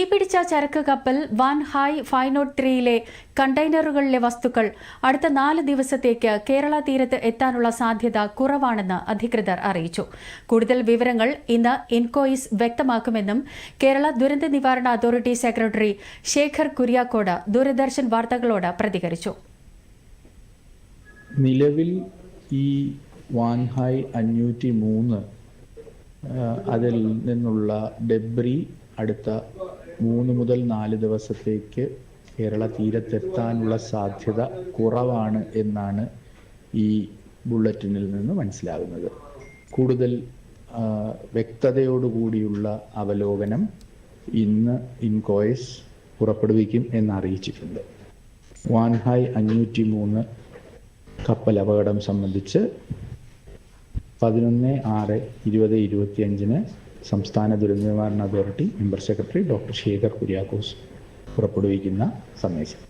തീപിടിച്ച ചരക്ക് കപ്പൽ Wan Hai five nought ത്രീയിലെ കണ്ടെയ്നറുകളിലെ വസ്തുക്കൾ അടുത്ത നാല് ദിവസത്തേക്ക് കേരള തീരത്ത് എത്താനുള്ള സാധ്യത കുറവാണെന്ന് അധികൃതർ അറിയിച്ചു. കൂടുതൽ വിവരങ്ങൾ ഇന്ന് ഇൻകോയിസ് വ്യക്തമാക്കുമെന്നും കേരള ദുരന്ത നിവാരണ അതോറിറ്റി സെക്രട്ടറി ശേഖർ കുര്യാക്കോട് ദൂരദർശൻ വാർത്തകളോട് പ്രതികരിച്ചു. നിലവിൽ ഈ വാൻഹായ് അഞ്ഞൂറ്റി മൂന്ന് അതിൽ നിന്നുള്ള ഡെബ്രി അടുത്ത മൂന്ന് മുതൽ നാല് ദിവസത്തേക്ക് കേരള തീരത്തെത്താനുള്ള സാധ്യത കുറവാണ് എന്നാണ് ഈ ബുള്ളറ്റിനിൽ നിന്ന് മനസ്സിലാകുന്നത്. കൂടുതൽ വ്യക്തതയോടുകൂടിയുള്ള അവലോകനം ഇന്ന് ഇൻകോയ്സ് പുറപ്പെടുവിക്കും എന്ന് അറിയിച്ചിട്ടുണ്ട്. വാൻഹായ് അഞ്ഞൂറ്റി മൂന്ന് കപ്പൽ അപകടം സംബന്ധിച്ച് പതിനൊന്ന് ആറ് ഇരുപത് ഇരുപത്തിയഞ്ചിന് സംസ്ഥാന ദുരന്ത നിവാരണ authority member secretary doctor Sekhar Kuriakose പുറപ്പെടുവിക്കുന്ന സന്ദേശം.